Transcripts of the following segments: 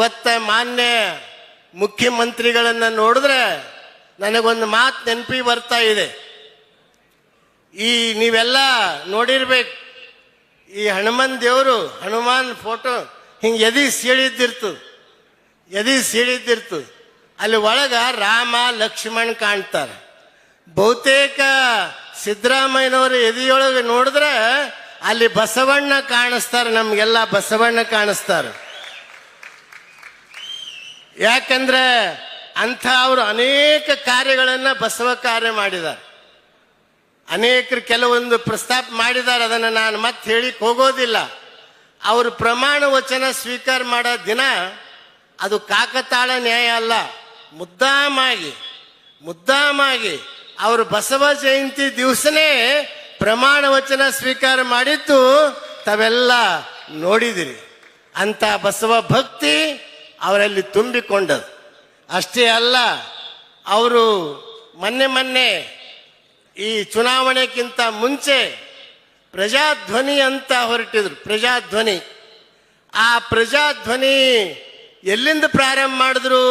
ಇವತ್ತ ಮಾನ್ಯ ಮುಖ್ಯಮಂತ್ರಿಗಳನ್ನ ನೋಡಿದ್ರೆ ನನಗೊಂದು ಮಾತು ನೆನಪಿ ಬರ್ತಾ ಇದೆ. ಈ ನೀವೆಲ್ಲ ನೋಡಿರ್ಬೇಕು. ಈ ಹನುಮನ್ ದೇವರು, ಹನುಮಾನ್ ಫೋಟೋ ಹಿಂಗೆ ಎದಿ ಸೀಳಿದ್ದಿರ್ತು ಎದಿ ಸೀಳಿದ್ದಿರ್ತು ಅಲ್ಲಿ ಒಳಗೆ ರಾಮ, ಲಕ್ಷ್ಮಣ್ ಕಾಣ್ತಾರೆ. ಬಹುತೇಕ ಸಿದ್ದರಾಮಯ್ಯನವರು ಎದಿಯೊಳಗೆ ನೋಡಿದ್ರೆ ಅಲ್ಲಿ ಬಸವಣ್ಣ ಕಾಣಿಸ್ತಾರೆ, ನಮಗೆಲ್ಲ ಬಸವಣ್ಣ ಕಾಣಿಸ್ತಾರೆ. ಯಾಕಂದ್ರೆ ಅಂಥ ಅವರು ಅನೇಕ ಕಾರ್ಯಗಳನ್ನು ಬಸವ ಕಾರ್ಯ ಮಾಡಿದ್ದಾರೆ. ಅನೇಕರು ಕೆಲವೊಂದು ಪ್ರಸ್ತಾಪ ಮಾಡಿದ್ದಾರೆ, ಅದನ್ನು ನಾನು ಮತ್ತೆ ಹೇಳಿಕ್ ಹೋಗೋದಿಲ್ಲ. ಅವರು ಪ್ರಮಾಣ ವಚನ ಸ್ವೀಕಾರ ಮಾಡೋ ದಿನ ಅದು ಕಾಕತಾಳ ನ್ಯಾಯ ಅಲ್ಲ. ಮುದ್ದಾಮಾಗಿ ಮುದ್ದಾಮಾಗಿ ಅವರು ಬಸವ ಜಯಂತಿ ದಿವಸನೇ ಪ್ರಮಾಣ ವಚನ ಸ್ವೀಕಾರ ಮಾಡಿದ್ದು ತಾವೆಲ್ಲ ನೋಡಿದಿರಿ. ಅಂತ ಬಸವ ಭಕ್ತಿ ಅವರಲ್ಲಿ ತುಂಬಿಕೊಂಡದು ಅಷ್ಟೇ ಅಲ್ಲ, ಅವರು ಮೊನ್ನೆ ಮೊನ್ನೆ ಈ ಚುನಾವಣೆಗಿಂತ ಮುಂಚೆ ಪ್ರಜಾಧ್ವನಿ ಅಂತ ಹೊರಟಿದ್ರು, ಪ್ರಜಾಧ್ವನಿ. ಆ ಪ್ರಜಾಧ್ವನಿ ಎಲ್ಲಿಂದ ಪ್ರಾರಂಭ ಮಾಡಿದ್ರು?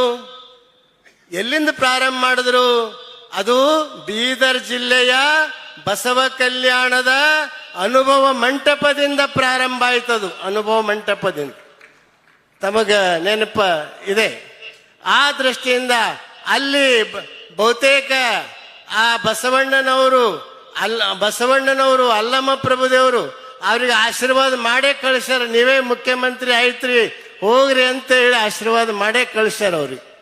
ಎಲ್ಲಿಂದ ಪ್ರಾರಂಭ ಮಾಡಿದ್ರು? ಅದು ಬೀದರ್ ಜಿಲ್ಲೆಯ ಬಸವ ಕಲ್ಯಾಣದ ಅನುಭವ ಮಂಟಪದಿಂದ ಪ್ರಾರಂಭ ಆಯ್ತದು, ಅನುಭವ ಮಂಟಪದಿಂದ. ತಮಗ ನೆನಪ ಇದೆ. ಆ ದೃಷ್ಟಿಯಿಂದ ಅಲ್ಲಿ ಬಹುತೇಕ ಆ ಬಸವಣ್ಣನವರು ಅಲ್ಲ ಬಸವಣ್ಣನವರು, ಅಲ್ಲಮ್ಮ ಪ್ರಭುದೇವರು ಅವ್ರಿಗೆ ಆಶೀರ್ವಾದ ಮಾಡೇ ಕಳಿಸ್ಯಾರ. ನೀವೇ ಮುಖ್ಯಮಂತ್ರಿ ಆಯ್ತ್ರಿ, ಹೋಗ್ರಿ ಅಂತ ಹೇಳಿ ಆಶೀರ್ವಾದ ಮಾಡೇ ಕಳಿಸ್ಯಾರ ಅವ್ರಿಗೆ.